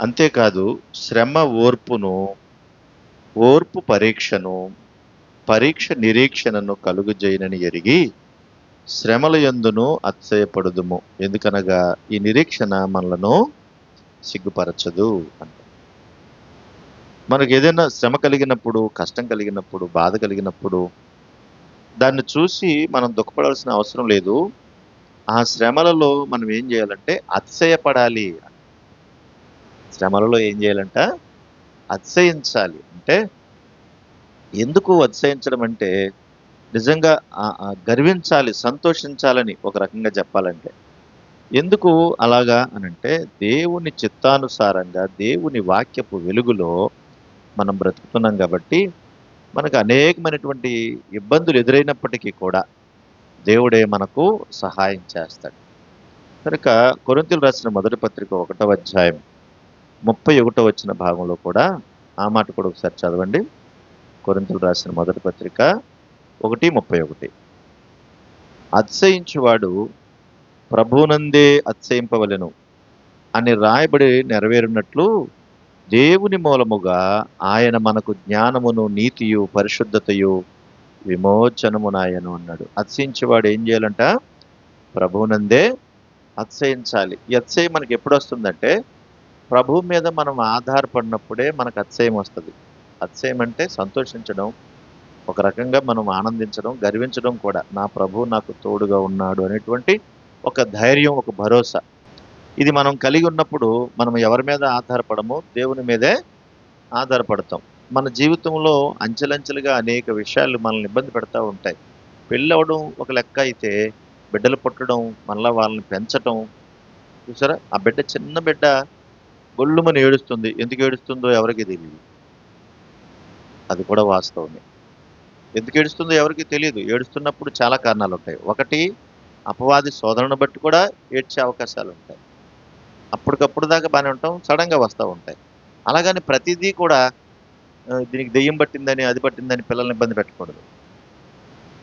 అంతేకాదు శ్రమ ఓర్పును ఓర్పు పరీక్షను పరీక్ష నిరీక్షణను కలుగుజేయనని ఎరిగి శ్రమల యందును అతిశయపడుదుము. ఎందుకనగా ఈ నిరీక్షణ మనలను సిగ్గుపరచదు అంట. మనకు ఏదైనా శ్రమ కలిగినప్పుడు కష్టం కలిగినప్పుడు బాధ కలిగినప్పుడు దాన్ని చూసి మనం దుఃఖపడాల్సిన అవసరం లేదు. ఆ శ్రమలలో మనం ఏం చేయాలంటే అతిశయపడాలి శ్రమలలో ఏం చేయాలంట? అతిశయించాలి. అంటే ఎందుకు అతిశయించడం అంటే నిజంగా గర్వించాలి సంతోషించాలని ఒక రకంగా చెప్పాలంటే. ఎందుకు అలాగా అనంటే దేవుని చిత్తానుసారంగా దేవుని వాక్యపు వెలుగులో మనం బ్రతుకుతున్నాం కాబట్టి మనకు అనేకమైనటువంటి ఇబ్బందులు ఎదురైనప్పటికీ కూడా దేవుడే మనకు సహాయం చేస్తాడు. కనుక కొరింతలు రాసిన మొదటి పత్రిక ఒకటో అధ్యాయం ముప్పై ఒకటో వచ్చిన భాగంలో కూడా ఆ మాట కూడా ఒకసారి చదవండి. కొరింతలు రాసిన మొదటి పత్రిక ఒకటి ముప్పై ఒకటి. అతిశయించువాడు ప్రభునందే అతిశయింపవలను అని రాయబడి నెరవేరునట్లు దేవుని మూలముగా ఆయన మనకు జ్ఞానమును నీతియు పరిశుద్ధతయు విమోచనమునాయను అన్నాడు. అతిశయించేవాడు ఏం చేయాలంట? ప్రభువునందే అతిశయించాలి. ఈ అతిశయం మనకి ఎప్పుడు వస్తుందంటే ప్రభు మీద మనం ఆధారపడినప్పుడే మనకు అతిశయం వస్తుంది. అతిశయం అంటే సంతోషించడం ఒక రకంగా మనం ఆనందించడం గర్వించడం కూడా. నా ప్రభు నాకు తోడుగా ఉన్నాడు అనేటువంటి ఒక ధైర్యం ఒక భరోసా. ఇది మనం కలిగి ఉన్నప్పుడు మనం ఎవరి మీద ఆధారపడమో దేవుని మీదే ఆధారపడతాం. మన జీవితంలో అంచెలంచెలుగా అనేక విషయాలు మనల్ని ఇబ్బంది పెడతా ఉంటాయి. పెళ్ళవడం ఒక లెక్క అయితే బిడ్డలు పుట్టడం మళ్ళీ వాళ్ళని పెంచడం చూసారా? ఆ బిడ్డ చిన్న బిడ్డ గొల్లుమని ఏడుస్తుంది. ఎందుకు ఏడుస్తుందో ఎవరికి తెలియదు అది కూడా వాస్తవమే. ఎందుకు ఏడుస్తుందో ఎవరికి తెలియదు ఏడుస్తున్నప్పుడు చాలా కారణాలు ఉంటాయి ఒకటి అపవాది శోధనను బట్టి కూడా ఏడ్చే అవకాశాలు ఉంటాయి అప్పటికప్పుడు దాకా బాగానే ఉంటాం. సడన్గా వస్తూ ఉంటాయి. అలాగని ప్రతిదీ కూడా దీనికి దెయ్యం పట్టిందని అది పట్టిందని పిల్లల్ని ఇబ్బంది పెట్టకూడదు.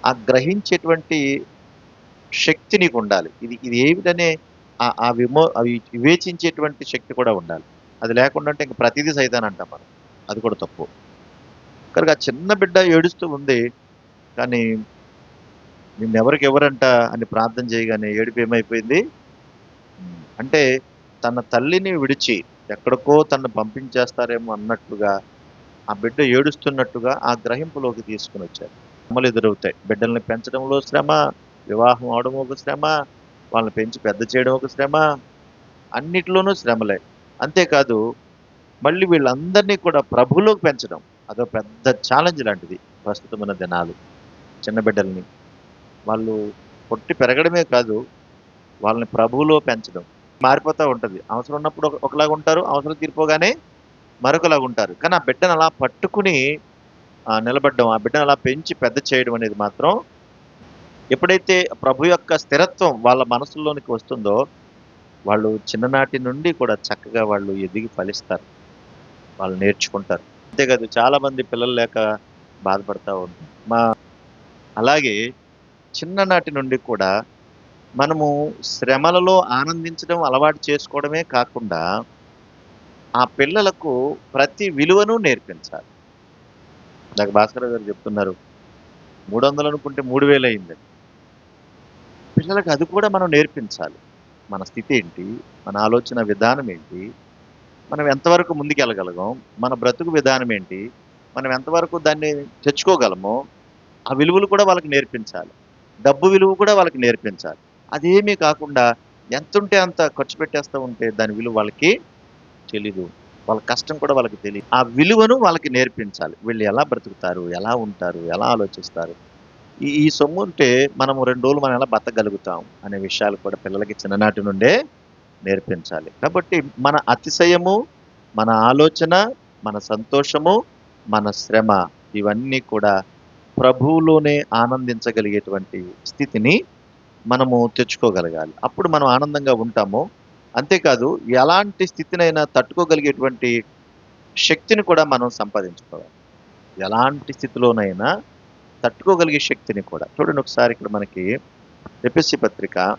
ఆ గ్రహించేటువంటి శక్తి నీకు ఉండాలి ఇది ఇది ఏమిటనే ఆ- విమో అవి వివేచించేటువంటి శక్తి కూడా ఉండాలి. అది లేకుండా అంటే ఇంక ప్రతిదీ సైతాన్ అంటాం మనం. అది కూడా తప్పు. కనుక ఆ చిన్న బిడ్డ ఏడుస్తూ ఉంది కానీ నిన్నెవరికి ఎవరంట అని ప్రార్థన చేయగానే ఏడుపు ఏమైపోయింది? అంటే తన తల్లిని విడిచి ఎక్కడికో తను పంపించేస్తారేమో అన్నట్టుగా ఆ బిడ్డ ఏడుస్తున్నట్టుగా ఆ గ్రహింపులోకి తీసుకుని వచ్చారు. శ్రమలు ఎదురవుతాయి. బిడ్డల్ని పెంచడంలో శ్రమ వివాహం అవడం ఒక శ్రమ వాళ్ళని పెంచి పెద్ద చేయడం ఒక శ్రమ. అన్నిటిలోనూ శ్రమలే. అంతేకాదు మళ్ళీ వీళ్ళందరినీ కూడా ప్రభులోకి పెంచడం అదో పెద్ద ఛాలెంజ్ లాంటిది ప్రస్తుతమైన దినాలు చిన్న బిడ్డల్ని. వాళ్ళు పొట్టి పెరగడమే కాదు వాళ్ళని ప్రభువులో పెంచడం. మారిపోతూ ఉంటుంది. అవసరం ఉన్నప్పుడు ఒకలాగా ఉంటారు అవసరం తీరిపోగానే మరొకలాగా ఉంటారు. కానీ ఆ బిడ్డను అలా పట్టుకుని నిలబడ్డం నిలబడడం ఆ బిడ్డను అలా పెంచి పెద్ద చేయడం అనేది మాత్రం ఎప్పుడైతే ప్రభు యొక్క స్థిరత్వం వాళ్ళ మనసుల్లోనికి వస్తుందో వాళ్ళు చిన్ననాటి నుండి కూడా చక్కగా వాళ్ళు ఎదిగి ఫలిస్తారు. వాళ్ళు నేర్చుకుంటారు. అంతేకాదు చాలామంది పిల్లలు లేక బాధపడతా ఉంటారు. మా అలాగే చిన్ననాటి నుండి కూడా మనము శ్రమలలో ఆనందించడం అలవాటు చేసుకోవడమే కాకుండా ఆ పిల్లలకు ప్రతి విలువను నేర్పించాలి. నాకు భాస్కర్ గారు చెప్తున్నారు మూడు వందలు అనుకుంటే మూడు వేలు అయిందండి పిల్లలకు అది కూడా మనం నేర్పించాలి. మన స్థితి ఏంటి? మన ఆలోచన విధానం ఏంటి? మనం ఎంతవరకు ముందుకెళ్ళగలగం? మన బ్రతుకు విధానం ఏంటి? మనం ఎంతవరకు దాన్ని తెచ్చుకోగలమో ఆ విలువలు కూడా వాళ్ళకి నేర్పించాలి. డబ్బు విలువ కూడా వాళ్ళకి నేర్పించాలి. అదేమీ కాకుండా ఎంత ఉంటే అంత ఖర్చు పెట్టేస్తూ ఉంటే దాని విలువ వాళ్ళకి తెలీదు. వాళ్ళ కష్టం కూడా వాళ్ళకి తెలియదు ఆ విలువను వాళ్ళకి నేర్పించాలి. వీళ్ళు ఎలా బ్రతుకుతారు? ఎలా ఉంటారు? ఎలా ఆలోచిస్తారు? ఈ ఈ సొమ్ము ఉంటే మనం రెండు రోజులు మనం ఎలా బతకగలుగుతాం అనే విషయాలు కూడా పిల్లలకి చిన్ననాటి నుండే నేర్పించాలి. కాబట్టి మన అతిశయము మన ఆలోచన మన సంతోషము మన శ్రమ ఇవన్నీ కూడా ప్రభువులోనే ఆనందించగలిగేటువంటి స్థితిని మనము తెచ్చుకోగలగాలి. అప్పుడు మనం ఆనందంగా ఉంటాము. అంతేకాదు ఎలాంటి స్థితినైనా తట్టుకోగలిగేటువంటి శక్తిని కూడా మనం సంపాదించుకోవాలి. ఎలాంటి స్థితిలోనైనా తట్టుకోగలిగే శక్తిని కూడా. చూడండి ఒకసారి ఇక్కడ మనకి ఎపిసి పత్రిక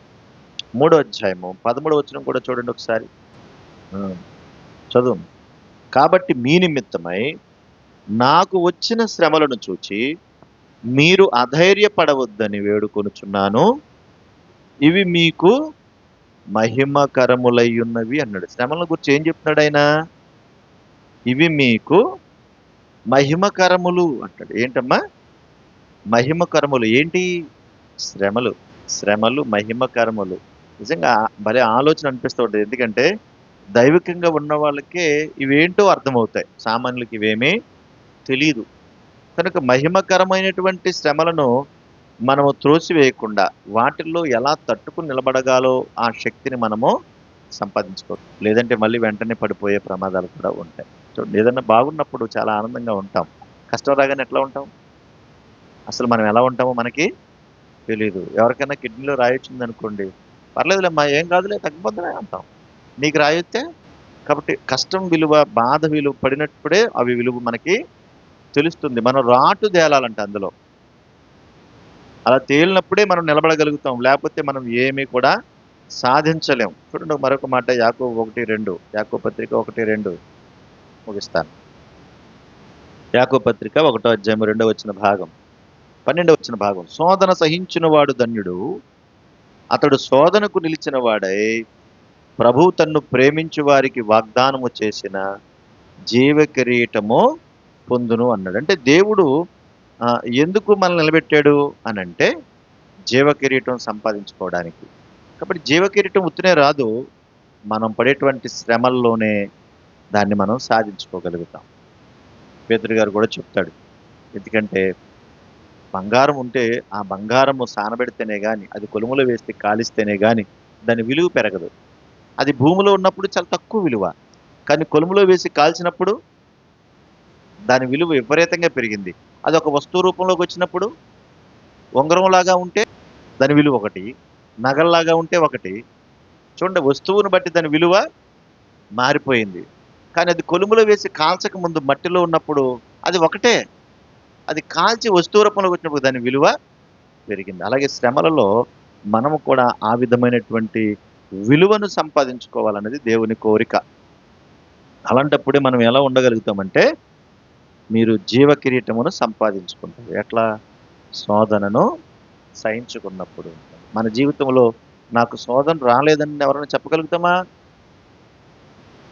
మూడో అధ్యాయము పదమూడవ వచనం కూడా చూడండి ఒకసారి. చదువు. కాబట్టి మీ నిమిత్తమై నాకు వచ్చిన శ్రమలను చూచి మీరు అధైర్యపడవద్దని వేడుకొనుచున్నాను. ఇవి మీకు మహిమకరములై ఉన్నవి అన్నాడు. శ్రమల గురించి ఏం చెప్తున్నాడు ఆయన? ఇవి మీకు మహిమకరములు అంటాడు. ఏంటమ్మా? మహిమ కర్మలు ఏంటి? శ్రమలు. శ్రమలు మహిమ కర్మలు నిజంగా భలే ఆలోచన అనిపిస్తూ ఉంటుంది. ఎందుకంటే దైవికంగా ఉన్న వాళ్ళకే ఇవేంటో అర్థమవుతాయి. సామాన్యులకి ఇవేమీ తెలియదు కనుక మహిమకరమైనటువంటి శ్రమలను మనము త్రోసివేయకుండా వాటిల్లో ఎలా తట్టుకుని నిలబడగాలో ఆ శక్తిని మనము సంపాదించుకో లేదంటే మళ్ళీ వెంటనే పడిపోయే ప్రమాదాలు కూడా ఉంటాయి. చూడండి ఏదన్నా బాగున్నప్పుడు చాలా ఆనందంగా ఉంటాం. కష్టం రాగానే ఎట్లా ఉంటాం? అసలు మనం ఎలా ఉంటామో మనకి తెలియదు ఎవరికైనా కిడ్నీలో రాయొచ్చింది అనుకోండి పర్లేదులేమ్మా ఏం కాదులే తగ్గిపోతుందే అంటాం. నీకు రాయొస్తే కాబట్టి కష్టం విలువ బాధ విలువ పడినప్పుడే అవి విలువ మనకి తెలుస్తుంది. మనం రాటు తేలాలంట అందులో. అలా తేలినప్పుడే మనం నిలబడగలుగుతాం. లేకపోతే మనం ఏమీ కూడా సాధించలేం. చూడండి మరొక మాట యాకో ఒకటి రెండు. యాకో పత్రిక ఒకటి రెండు. ముగిస్తాను. యాకో పత్రిక ఒకటో అధ్యాయం రెండో వచ్చిన భాగం. పన్నెండవ వచ్చిన భాగం. శోధన సహించిన వాడు ధన్యుడు అతడు శోధనకు నిలిచిన వాడై ప్రభు తన్ను ప్రేమించు వారికి వాగ్దానము చేసిన జీవ కిరీటము పొందును అన్నాడు. అంటే దేవుడు ఎందుకు మనల్ని నిలబెట్టాడు అని అంటే జీవ కిరీటం సంపాదించుకోవడానికి. కాబట్టి జీవ కిరీటం ఉత్తినే రాదు మనం పడేటువంటి శ్రమల్లోనే దాన్ని మనం సాధించుకోగలుగుతాం. పేదరు గారు కూడా చెప్తాడు. ఎందుకంటే బంగారం ఉంటే ఆ బంగారము సానబెడితేనే కానీ అది కొలుములో వేస్తే కాలిస్తేనే కానీ దాని విలువ పెరగదు. అది భూమిలో ఉన్నప్పుడు చాలా తక్కువ విలువ. కానీ కొలుములో వేసి కాల్చినప్పుడు దాని విలువ విపరీతంగా పెరిగింది. అది ఒక వస్తువు రూపంలోకి వచ్చినప్పుడు ఉంగరంలాగా ఉంటే దాని విలువ ఒకటి నగల్లాగా ఉంటే ఒకటి. చూడండి వస్తువును బట్టి దాని విలువ మారిపోయింది. కానీ అది కొలుములో వేసి కాల్చక ముందు మట్టిలో ఉన్నప్పుడు అది ఒకటే. అది కాల్చి వస్తువు రూపంలోకి వచ్చినప్పుడు దాని విలువ పెరిగింది. అలాగే శ్రమలలో మనము కూడా ఆ విధమైనటువంటి విలువను సంపాదించుకోవాలన్నది దేవుని కోరిక. అలాంటప్పుడే మనం ఎలా ఉండగలుగుతామంటే మీరు జీవ కిరీటమును సంపాదించుకుంటారు. ఎట్లా? శోధనను సహించుకున్నప్పుడు. మన జీవితంలో నాకు శోధన రాలేదని ఎవరైనా చెప్పగలుగుతామా?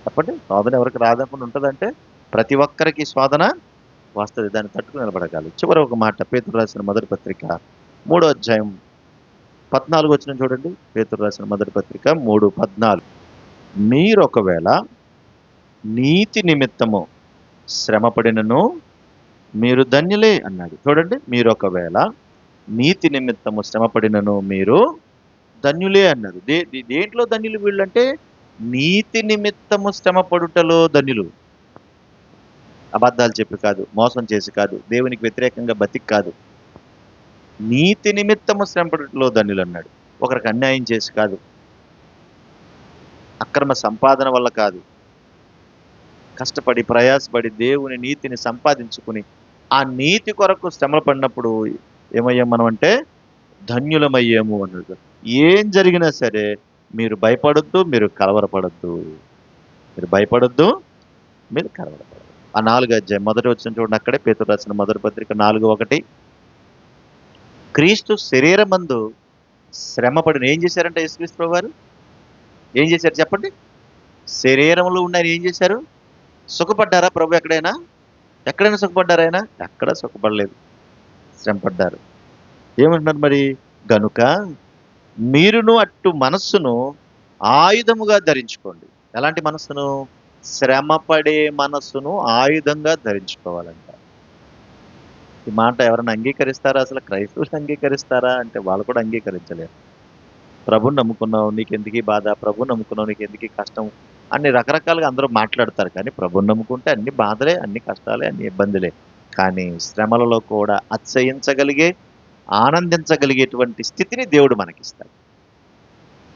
చెప్పండి. శోధన ఎవరికి రాదనుకుని ఉంటుందంటే ప్రతి ఒక్కరికి శోధన వస్తుంది దాన్ని తట్టుకుని నిలబడగాలి చివరి ఒక మాట పేతురు రాసిన మొదటి పత్రిక మూడో అధ్యాయం పద్నాలుగు వచ్చిన చూడండి. పేతురు రాసిన మొదటి పత్రిక మూడు పద్నాలుగు. మీరు ఒకవేళ నీతి నిమిత్తము శ్రమపడినను మీరు ధన్యులే అన్నాడు. చూడండి. మీరు ఒకవేళ నీతి నిమిత్తము శ్రమపడినను మీరు ధన్యులే అన్నారు దే దే- దేంట్లో ధన్యులు వీళ్ళంటే నీతి నిమిత్తము శ్రమపడుటలో ధన్యులు. అబద్ధాలు చెప్పి కాదు మోసం చేసి కాదు దేవునికి వ్యతిరేకంగా బతికి కాదు. నీతి నిమిత్తము శ్రమపడుటలో ధనులు అన్నాడు. ఒకరికి అన్యాయం చేసి కాదు. అక్రమ సంపాదన వల్ల కాదు. కష్టపడి ప్రయాసపడి దేవుని నీతిని సంపాదించుకుని ఆ నీతి కొరకు శ్రమలు పడినప్పుడు ఏమయ్యాం మనం అంటే ధన్యులమయ్యాము అన్నాడు ఏం జరిగినా సరే మీరు భయపడొద్దు మీరు కలవరపడద్దు. మీరు భయపడొద్దు మీరు కలవరపడద్దు. ఆ నాలుగు అధ్యాయం. మొదటి వచ్చిన చూడండి అక్కడే పేతురు రాసిన మొదటి పత్రిక నాలుగు ఒకటి. క్రీస్తు శరీరమందు శ్రమపడిన ఏం చేశారంటే యేసుక్రీస్తు వారు ఏం చేశారు చెప్పండి? శరీరంలో ఉండి ఆయన ఏం చేశారు? సుఖపడ్డారా ప్రభు ఎక్కడైనా? ఎక్కడైనా సుఖపడ్డారా ఆయన? ఎక్కడ సుఖపడలేదు. శ్రమపడ్డారు. ఏమంటున్నారు మరి? గనుక మీరును అట్టు మనస్సును ఆయుధముగా ధరించుకోండి. ఎలాంటి మనస్సును? శ్రమపడే మనస్సును ఆయుధంగా ధరించుకోవాలంట. ఈ మాట ఎవరైనా అంగీకరిస్తారా? అసలు క్రైస్తవులు అంగీకరిస్తారా? అంటే వాళ్ళు కూడా అంగీకరించలేరు. ప్రభుని నమ్ముకున్నావు నీకెందుకు ఈ బాధ? ప్రభు నమ్ముకున్నావు నీకెందుకు కష్టం? అన్ని రకరకాలుగా అందరూ మాట్లాడతారు. కానీ ప్రభుని నమ్ముకుంటే అన్ని బాధలే అన్ని కష్టాలే అన్ని ఇబ్బందులే. కానీ శ్రమలలో కూడా అత్యయించగలిగే ఆనందించగలిగేటువంటి స్థితిని దేవుడు మనకిస్తాడు.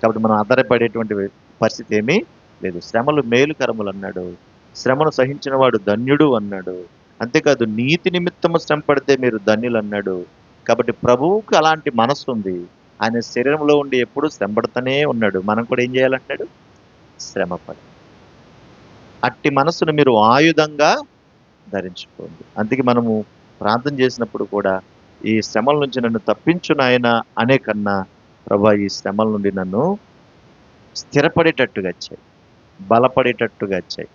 కాబట్టి మనం ఆధారపడేటువంటి పరిస్థితి ఏమీ? లేదు. శ్రమలు మేలుకరములు అన్నాడు. శ్రమను సహించిన వాడు ధన్యుడు అన్నాడు. అంతేకాదు నీతి నిమిత్తము శ్రమ పడితే మీరు ధన్యులు అన్నాడు. కాబట్టి ప్రభువుకు అలాంటి మనస్సు ఉంది. ఆయన శరీరంలో ఉండి ఎప్పుడు శ్రమ పడుతూనే ఉన్నాడు. మనం కూడా ఏం చేయాలంటాడు? శ్రమపడి అట్టి మనస్సును మీరు ఆయుధంగా ధరించుకోండి. అందుకే మనము ప్రార్థన చేసినప్పుడు కూడా ఈ శ్రమల నుంచి నన్ను తప్పించు నాయన అనే కన్నా ప్రభా ఈ శ్రమల నుండి నన్ను స్థిరపడేటట్టుగా వచ్చాయి బలపడేటట్టుగా వచ్చాయి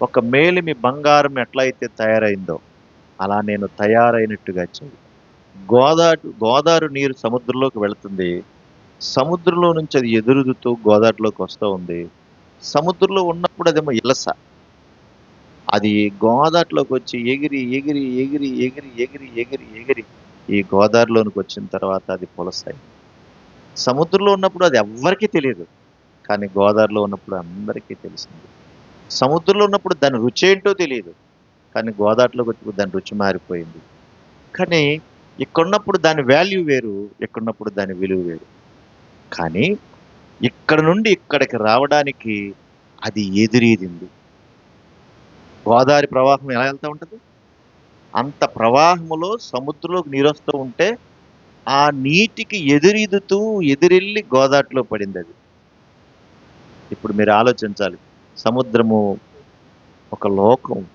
ఒక మేలిమి బంగారం ఎట్లయితే తయారైందో అలా నేను తయారైనట్టుగా వచ్చాయి గోదావరి గోదావరి నీరు సముద్రంలోకి వెళుతుంది. సముద్రంలో నుంచి అది ఎదురుదుతూ గోదావరిలోకి వస్తూ ఉంది. సముద్రంలో ఉన్నప్పుడు అదేమో ఇలస. అది గోదావరిలోకి వచ్చి ఎగిరి ఎగిరి ఎగిరి ఎగిరి ఎగిరి ఎగిరి ఎగిరి ఈ గోదావరిలోనికి వచ్చిన తర్వాత అది పులసాయి సముద్రంలో ఉన్నప్పుడు అది ఎవ్వరికీ తెలియదు. కానీ గోదావరిలో ఉన్నప్పుడు అందరికీ తెలిసింది. సముద్రంలో ఉన్నప్పుడు దాని రుచి ఏంటో తెలియదు కానీ గోదావరిలోకి వచ్చినప్పుడు దాని రుచి మారిపోయింది. కానీ ఇక్కడున్నప్పుడు దాని వాల్యూ వేరు ఇక్కడున్నప్పుడు దాని విలువ వేరు. కానీ ఇక్కడ నుండి ఇక్కడికి రావడానికి అది ఎదురీదింది. గోదావరి ప్రవాహం ఎలా వెళ్తూ ఉంటుంది? అంత ప్రవాహములో సముద్రంలోకి నీరు వస్తూ ఉంటే ఆ నీటికి ఎదురీదుతూ ఎదురెళ్ళి గోదావరిలో పడింది అది. ఇప్పుడు మీరు ఆలోచించాలి. సముద్రము ఒక లోకం.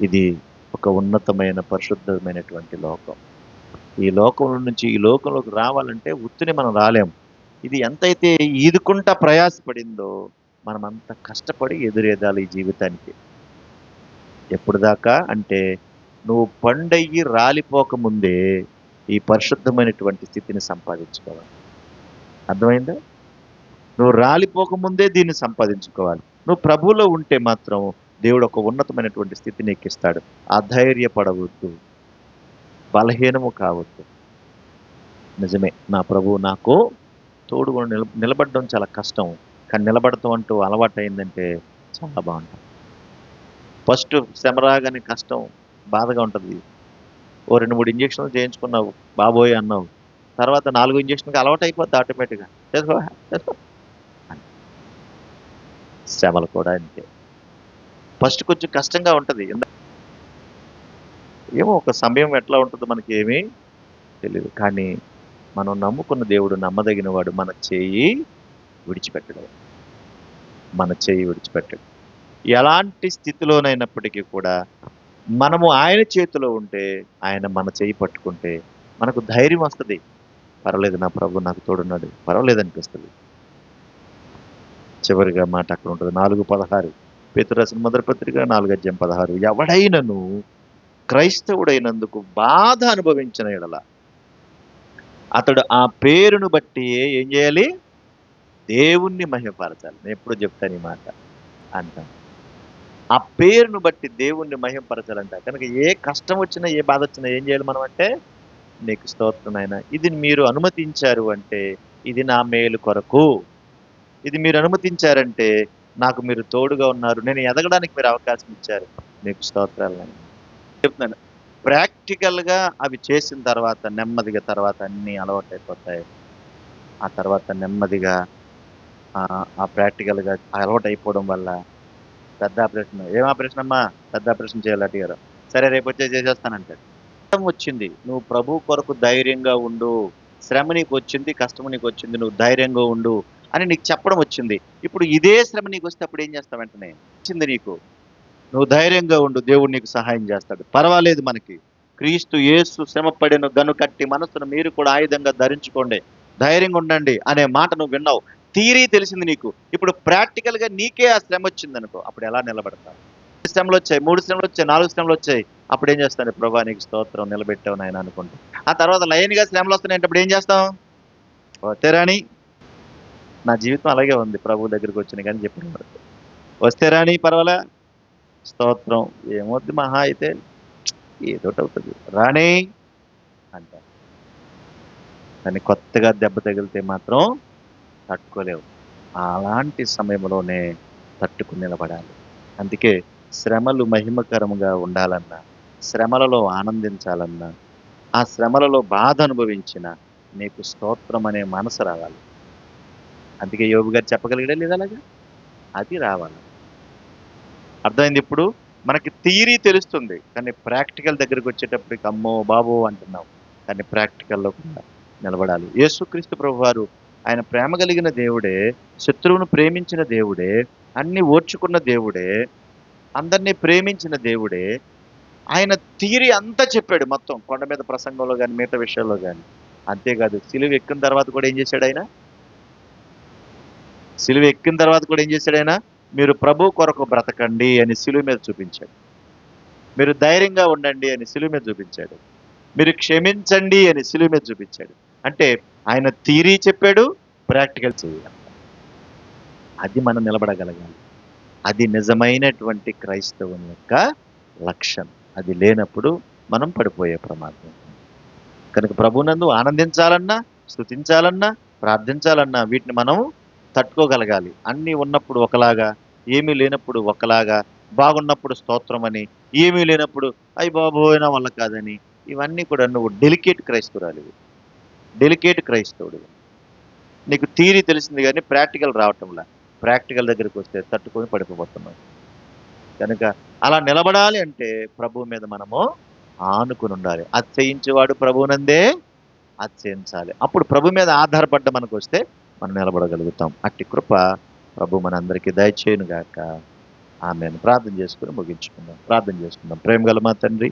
ఇది ఒక ఉన్నతమైన పరిశుద్ధమైనటువంటి లోకం. ఈ లోకంలో నుంచి ఈ లోకంలోకి రావాలంటే ఉత్తిని మనం రాలేము ఇది ఎంతైతే ఈదుకుంటా ప్రయాసపడిందో మనం అంత కష్టపడి ఎదురేదాలి ఈ జీవితానికి. ఎప్పుడు దాకా అంటే నువ్వు పండయ్యి రాలిపోకముందే ఈ పరిశుద్ధమైనటువంటి స్థితిని సంపాదించుకోవాలి. అర్థమైందా? నువ్వు రాలిపోక ముందే దీన్ని సంపాదించుకోవాలి. నువ్వు ప్రభువులో ఉంటే మాత్రం దేవుడు ఒక ఉన్నతమైనటువంటి స్థితిని ఎక్కిస్తాడు. అధైర్యపడవద్దు. బలహీనము కావద్దు. నిజమే. నా ప్రభువు నాకు తోడు నిల నిలబడడం చాలా కష్టం. కానీ నిలబడటం అంటూ అలవాటు అయిందంటే చాలా బాగుంటుంది. ఫస్ట్ శ్రమ రాగానే కష్టం బాధగా ఉంటుంది. ఓ రెండు మూడు ఇంజక్షన్లు చేయించుకున్నావు బాబోయ్ అన్నావు. తర్వాత నాలుగు ఇంజక్షన్కి అలవాటు అయిపోద్ది ఆటోమేటిక్గా. చేసుకో చేసుకో శ్రమలు కూడా అంతే. ఫస్ట్ కొంచెం కష్టంగా ఉంటుంది. ఏమో ఒక సమయం ఎట్లా ఉంటుందో మనకి ఏమీ తెలియదు కానీ మనం నమ్ముకున్న దేవుడు నమ్మదగిన వాడు మన చేయి విడిచిపెట్టడు. మన చేయి విడిచిపెట్టడు. ఎలాంటి స్థితిలోనైనప్పటికీ కూడా మనము ఆయన చేతిలో ఉంటే ఆయన మన చేయి పట్టుకుంటే మనకు ధైర్యం వస్తుంది. పర్వాలేదు నా ప్రభు నాకు తోడున్నాడు. పర్వాలేదు అనిపిస్తుంది. చివరిగా మాట అక్కడ ఉంటుంది. నాలుగు పదహారు. పేతురాసిన మొదటి పత్రిక నాలుగు అధ్యాయం పదహారు. ఎవడైనను క్రైస్తవుడైనందుకు బాధ అనుభవించిన ఎడల అతడు ఆ పేరును బట్టి ఏం చేయాలి? దేవుణ్ణి మహిమపరచాలి నేను ఎప్పుడు చెప్తాను ఈ మాట అంటాను. ఆ పేరును బట్టి దేవుణ్ణి మహింపరచాలంట. కనుక ఏ కష్టం వచ్చినా ఏ బాధ వచ్చినా ఏం చేయాలి మనం అంటే? నీకు స్తోత్రం ఆయన ఇది మీరు అనుమతించారు అంటే ఇది నా మేలు కొరకు. ఇది మీరు అనుమతించారంటే నాకు మీరు తోడుగా ఉన్నారు. నేను ఎదగడానికి మీరు అవకాశం ఇచ్చారు. మీకు స్తోత్రాలని చెప్తున్నాను. ప్రాక్టికల్గా అవి చేసిన తర్వాత నెమ్మదిగా తర్వాత అన్నీ అలవాటు అయిపోతాయి ఆ తర్వాత నెమ్మదిగా ఆ- ఆ ప్రాక్టికల్గా అలవాటు అయిపోవడం వల్ల పెద్ద ఆపరేషన్ ఏం ఆపరేషన్ అమ్మా? పెద్ద ఆపరేషన్ చేయాలి అడిగారు సరే రేపు వచ్చే చేసేస్తానంటాడు. కష్టం వచ్చింది. నువ్వు ప్రభు కొరకు ధైర్యంగా ఉండు. శ్రమ నీకు వచ్చింది కష్టం నీకు వచ్చింది. నువ్వు ధైర్యంగా ఉండు. అని నీకు చెప్పడం వచ్చింది. ఇప్పుడు ఇదే శ్రమ నీకు వస్తే అప్పుడు ఏం చేస్తావు వెంటనే? వచ్చింది నీకు. నువ్వు ధైర్యంగా ఉండు దేవుడు నీకు సహాయం చేస్తాడు. పర్వాలేదు మనకి. క్రీస్తు యేసు శ్రమ పడిన గను కట్టి మనసును మీరు కూడా ఆయుధంగా ధరించుకోండి. ధైర్యంగా ఉండండి అనే మాట నువ్వు విన్నావు. థీరీ తెలిసింది నీకు. ఇప్పుడు ప్రాక్టికల్గా నీకే ఆ శ్రమ వచ్చింది అనుకో. అప్పుడు ఎలా నిలబడతావు? శ్రమలు వచ్చాయి మూడు శ్రమలు వచ్చాయి నాలుగు శ్రమలు వచ్చాయి. అప్పుడు ఏం చేస్తాను ప్రభా నీకు స్తోత్రం నిలబెట్టావు నాయన అనుకుంటా. ఆ తర్వాత లైన్గా శ్రమలు వస్తున్నాయి అప్పుడు ఏం చేస్తాం వస్తే నా జీవితం అలాగే ఉంది. ప్రభు దగ్గరికి వచ్చిన కానీ చెప్పిన వరకు వస్తే రాని పర్వాలే. స్తోత్రం. ఏమవుద్ది మహా అయితే ఏదోటి అవుతుంది. రాణి అంట. కానీ కొత్తగా దెబ్బ తగిలితే మాత్రం తట్టుకోలేవు. అలాంటి సమయంలోనే తట్టుకుని నిలబడాలి. అందుకే శ్రమలు మహిమకరముగా ఉండాలన్నా శ్రమలలో ఆనందించాలన్నా ఆ శ్రమలలో బాధ అనుభవించిన నీకు స్తోత్రం అనే మనసు రావాలి. అందుకే యోబు గారు చెప్పగలిగడే లేదా అలాగా? అది రావాలి. అర్థమైంది ఇప్పుడు? మనకి థియరీ తెలుస్తుంది కానీ ప్రాక్టికల్ దగ్గరికి వచ్చేటప్పటికి అమ్మో బాబో అంటున్నాం. కానీ ప్రాక్టికల్లో కూడా నిలబడాలి. యేసుక్రీస్తు ప్రభు వారు ఆయన ప్రేమ కలిగిన దేవుడే శత్రువును ప్రేమించిన దేవుడే అన్ని ఓర్చుకున్న దేవుడే అందరినీ ప్రేమించిన దేవుడే ఆయన థియరీ అంతా చెప్పాడు మొత్తం. కొండ మీద ప్రసంగంలో కానీ మిగతా విషయాల్లో కానీ అంతేకాదు సిలువ ఎక్కిన తర్వాత కూడా ఏం చేశాడు ఆయన? సిలువ ఎక్కిన తర్వాత కూడా ఏం చేశాడు ఆయన? మీరు ప్రభు కొరకు బ్రతకండి అని సిలువ మీద చూపించాడు. మీరు ధైర్యంగా ఉండండి అని సిలువ మీద చూపించాడు. మీరు క్షమించండి అని సిలువ మీద చూపించాడు. అంటే ఆయన థీరీ చెప్పాడు ప్రాక్టికల్ చేయాలి. అది మనం నిలబడగలగాలి. అది నిజమైనటువంటి క్రైస్తవుని యొక్క లక్షణం. అది లేనప్పుడు మనం పడిపోయే ప్రమాదం. కనుక ప్రభునందు ఆనందించాలన్నా స్థుతించాలన్నా ప్రార్థించాలన్నా వీటిని మనం తట్టుకోగలగాలి. అన్నీ ఉన్నప్పుడు ఒకలాగా ఏమీ లేనప్పుడు ఒకలాగా బాగున్నప్పుడు స్తోత్రం అని ఏమీ లేనప్పుడు అయ్యి బాబోయినా వల్ల కాదని. ఇవన్నీ కూడా నువ్వు డెలికేట్ క్రైస్తవురాలు డెలికేట్ క్రైస్తవుడు నీకు థీరీ తెలిసింది కానీ ప్రాక్టికల్ రావటంలా. ప్రాక్టికల్ దగ్గరికి వస్తే తట్టుకొని పడిపోతున్నావు కనుక అలా నిలబడాలి అంటే ప్రభు మీద మనము ఆనుకుని ఉండాలి. అత్యయించేవాడు ప్రభువునందే అత్యయించాలి అప్పుడు ప్రభు మీద ఆధారపడ్డ మనకు వస్తే మనం నిలబడగలుగుతాం. అట్టి కృప ప్రభు మనందరికీ దయచేయునుగాక. ఆమెను. ప్రార్థన చేసుకుని ముగించుకుందాం. ప్రార్థన చేసుకుందాం. ప్రేమ గల మా తండ్రి